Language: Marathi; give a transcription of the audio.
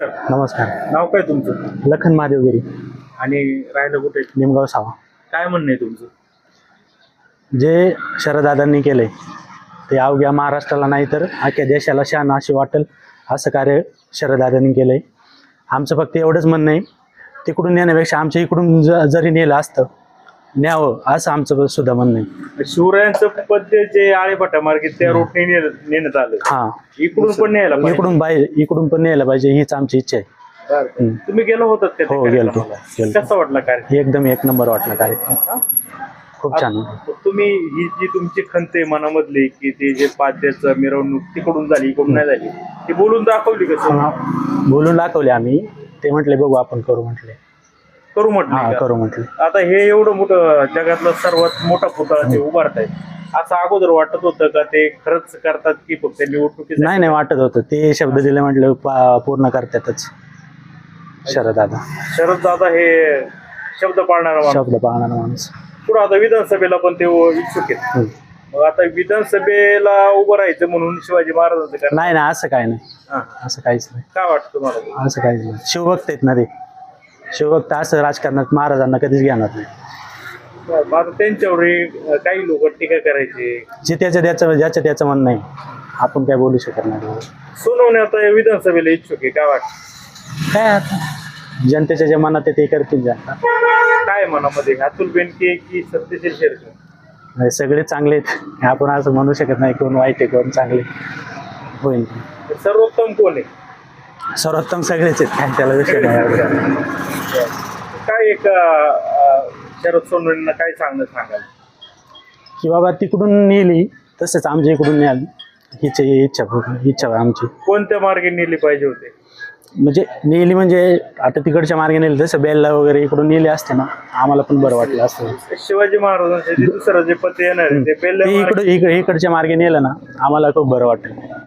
नमस्कार. नाव काय तुमचं? लखन महादेवगिरी आणि राहिलं कुठे? निमगाव सावा. काय म्हणणं आहे तुमचं? जे शरदादांनी केलंय ते अवघ्या महाराष्ट्राला नाही तर अख्ख्या देशाला शान अशी वाटेल असं कार्य शरदादांनी केलंय. आमचं फक्त एवढंच म्हणणं आहे तिकडून नेण्यापेक्षा आमच्या इकडून ज जरी नेलं असतं न्यावं असं आमचं सुद्धा म्हणणं आहे शिवरायांचं पद्य जे आळेपाटा मार्गे त्या रोडने ने- नेण्यात आलं हां इकडून पण न्यायला पाहिजे. इकडून बाहेर इकडून पण न्यायला पाहिजे हीच आमची इच्छा आहे. हम्म. तुम्ही गेलो होतात त्या हो, गेलतो. कार्यक्रमाला? गेलतो. कसा वाटला कार्यक्रम एकदम एक नंबर वाटला कार्यक्रम खूप छान. तुम्ही ही जी तुमची खंत आहे मनामधली की ते जे पाद्याचं मिरवणूक तिकडून झाली इकडून नाही झाली ती बोलून दाखवली कसं हा, बोलून दाखवले आम्ही ते म्हटले बघू आपण करू म्हटले करू हा म्हटलं करू म्हटले. आता हे एवढं मोठं जगातलं सर्वात मोठा पुतळा ते उभारताय असं अगोदर वाटत होतं का ते खरंच करतात की फक्त निवडणुकीसाठी? नाही नाही वाटत होतं. ते शब्द दिले म्हटलं पा- पूर्ण करतातच. शरद दादा. शरद दादा हे शब्द पाळणारा माणूस. शब्द पाळणार माणूस. पुढे आता विधानसभेला पण ते इच्छुक आहेत. हम्म. मग आता विधानसभेला उभं राहायचं म्हणून शिवाजी महाराजांचं कारण नाही ना असं काय नाही. हा. असं काहीच नाही. काय वाटतं तुम्हाला? असं काहीच नाही. शिवभक्त आहेत ना ते. शिवभक्त असं राजकारणात महाराजांना कधीच घेणार नाही. मग आता त्यांच्यावर काही लोक टीका करायचे. जे त्याचं त्याचं ज्याचं त्याचं म्हणणं आहे आपण काय बोलू शकत नाही. सोनवणे आता या विधानसभेला इच्छुक आहे काय वाटतं? काय आता? जनतेच्या जे मनात आहे ते करतील जनता काय मनामध्ये? अतुल बेनके की सत्यशील शेरकर? सगळे चांगले आहेत. आपण असं म्हणू शकत नाही कोण वाईट आहे कोण चांगले होईल. सर्वोत्तम कोण आहे? सर्वोत्तम सगळेच आहेत. काय त्याला विषय नाही काय एक अं, शरद सोनवणेंना काय सांगणं सांगाल? की बाबा तिकडून नेली तसंच आमच्या इकडून न्याल. हीच इच्छा पूर्ण इच्छा आहे आमची. कोणत्या मार्गे नेले पाहिजे होते? म्हणजे नेली म्हणजे आता तिकडच्या मार्गे नेली तसं बेलला वगैरे इकडून नेले असते ना आम्हाला पण बरं वाटलं असतं. शिवाजी महाराजांचे जे दुसरं जे पद येणार आहे ते ते बेल्ले इकडं इकडे इकडच्या मार्गे नेलं ना आम्हाला खूप बरं वाटेल.